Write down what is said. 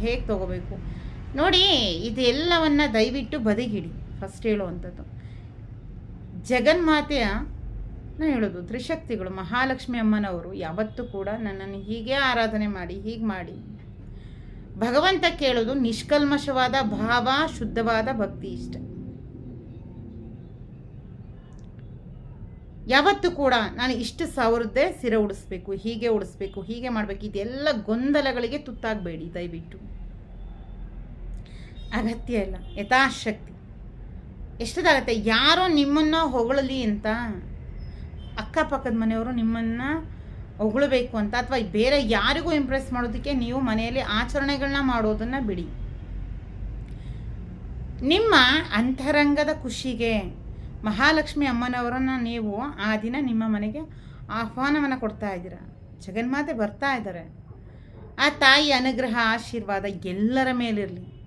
ಹೇಗೆ ತಗೋಬೇಕು? ನೋಡಿ, ಇದೆಲ್ಲವನ್ನು ದಯವಿಟ್ಟು ಬದಿಗಿಡಿ. ಫಸ್ಟ್ ಹೇಳುವಂಥದ್ದು. ಜಗನ್ಮಾತೆಯ ನಾನು ಹೇಳೋದು ತ್ರಿಶಕ್ತಿಗಳು, ಮಹಾಲಕ್ಷ್ಮಿ ಅಮ್ಮನವರು ಯಾವತ್ತೂ ಕೂಡ ನನ್ನನ್ನು ಹೀಗೆ ಆರಾಧನೆ ಮಾಡಿ, ಹೀಗೆ ಮಾಡಿ. ಭಗವಂತ ಕೇಳೋದು ನಿಷ್ಕಲ್ಮಶವಾದ, ಭಾವ, ಶುದ್ಧವಾದ ಭಕ್ತಿ ಇಷ್ಟ. ಯಾವತ್ತೂ ಕೂಡ ನಾನು ಇಷ್ಟು ಸಾವಿರದ್ದೇ ಸಿರೆ ಉಡಿಸ್ಬೇಕು, ಹೀಗೆ ಉಡಿಸ್ಬೇಕು, ಹೀಗೆ ಮಾಡಬೇಕು, ಇದೆಲ್ಲ ಗೊಂದಲಗಳಿಗೆ ತುತ್ತಾಗಬೇಡಿ, ದಯವಿಟ್ಟು. ಅಗತ್ಯ ಇಲ್ಲ, ಯಥಾಶಕ್ತಿ. ಎಷ್ಟದಾಗತ್ತೆ, ಯಾರೋ ನಿಮ್ಮನ್ನು ಹೊಗಳಲಿ ಅಂತ, ಅಕ್ಕಪಕ್ಕದ ಮನೆಯವರು ನಿಮ್ಮನ್ನು ಹೊಗಳಬೇಕು ಅಂತ, ಅಥವಾ ಬೇರೆ ಯಾರಿಗೂ ಇಂಪ್ರೆಸ್ ಮಾಡೋದಕ್ಕೆ ನೀವು ಮನೆಯಲ್ಲಿ ಆಚರಣೆಗಳನ್ನ ಮಾಡೋದನ್ನು ಬಿಡಿ. ನಿಮ್ಮ ಅಂತರಂಗದ ಖುಷಿಗೆ ಮಹಾಲಕ್ಷ್ಮಿ ಅಮ್ಮನವರನ್ನು ನೀವು ಆ ದಿನ ನಿಮ್ಮ ಮನೆಗೆ ಆಹ್ವಾನವನ್ನು ಕೊಡ್ತಾ ಇದ್ದೀರ. ಜಗನ್ಮಾತೆ ಬರ್ತಾ ಇದ್ದಾರೆ. ಆ ತಾಯಿ ಅನುಗ್ರಹ, ಆಶೀರ್ವಾದ ಎಲ್ಲರ ಮೇಲಿರಲಿ.